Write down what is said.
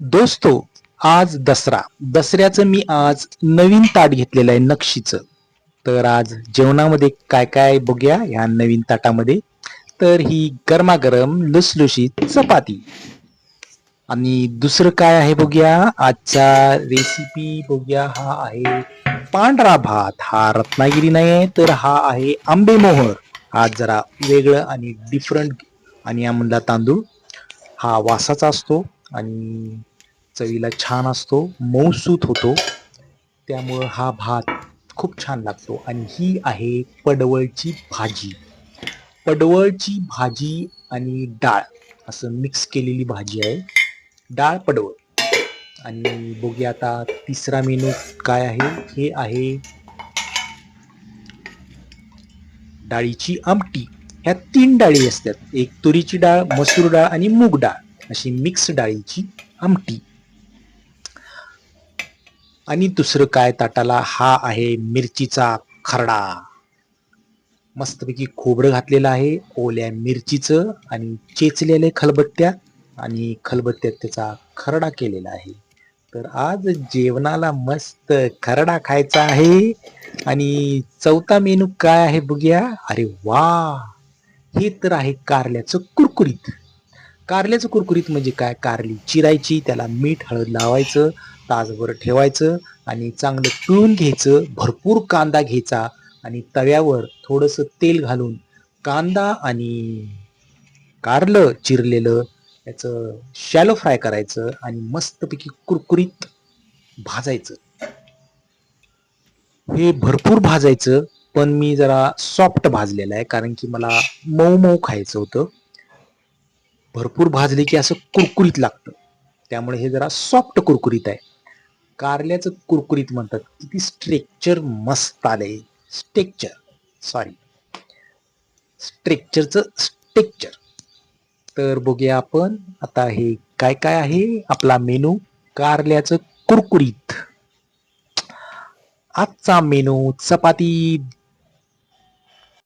दोस्तो आज दसरा. दसऱ्याचं मी आज नवीन ताट घेतलेलं आहे नक्षीचं. तर आज जेवणामध्ये काय काय बघूया ह्या नवीन ताटामध्ये. तर ही गरमागरम लुसलुशीत चपाती. आणि दुसरं काय आहे बघूया आजचा रेसिपी बघूया हा आहे पांढरा भात. हा रत्नागिरी नाही आहे तर हा आहे आंबेमोहर हा जरा वेगळं आणि डिफरंट आणि यामधला तांदूळ. हा वासाचा असतो. आणि चवीला छान असतो मऊसूत होतो. त्यामुळं हा भात खूप छान लागतो. आणि ही आहे पडवळची भाजी. पडवळची भाजी आणि डाळ असं मिक्स केलेली भाजी आहे. डाळ पडवळ. आणि बघूया आता तिसरा मेनू काय आहे? हे आहे डाळीची आमटी. ह्या तीन डाळी असतात. एक तुरीची डाळ मसूर डाळ आणि मूग डाळ. अशी मिक्स डाळीची आमटी. आणि दुसरं काय ताटाला हा आहे मिरचीचा खरडा. मस्तपैकी खोबरं घातलेलं आहे ओल्या मिरचीचं आणि चेचलेले खलबत्त्या आणि खलबत्त्यात त्याचा खरडा केलेला आहे. तर आज जेवणाला मस्त खरडा खायचा आहे. आणि चौथा मेनू काय आहे बघूया. अरे वा! हे तर आहे कारल्याचं कुरकुरीत. कारल्याचं कुरकुरीत म्हणजे काय? कारली चिरायची त्याला मीठ हळद लावायचं तासभर ठेवायचं आणि चांगलं पिळून घ्यायचं भरपूर कांदा घ्यायचा आणि तव्यावर थोडंसं तेल घालून कांदा आणि कारलं चिरलेलं त्याचं शॅलो फ्राय करायचं आणि मस्तपैकी कुरकुरीत भाजायचं. हे भरपूर भाजायचं पण मी जरा सॉफ्ट भाजलेलं आहे कारण की मला मऊ मऊ खायचं होतं. भरपूर भाजले की असं कुरकुरीत लागतं. त्यामुळे हे जरा सॉफ्ट कुरकुरीत आहे. कारल्याचं कुरकुरीत म्हणतात. किती स्ट्रेक्चर मस्त आले स्ट्रेक्चर सॉरी स्ट्रेक्चरचं स्ट्रेक्चर तर बघूया आपण. आता हे काय काय आहे? आपला मेनू कारल्याचं कुरकुरीत. आजचा मेनू चपाती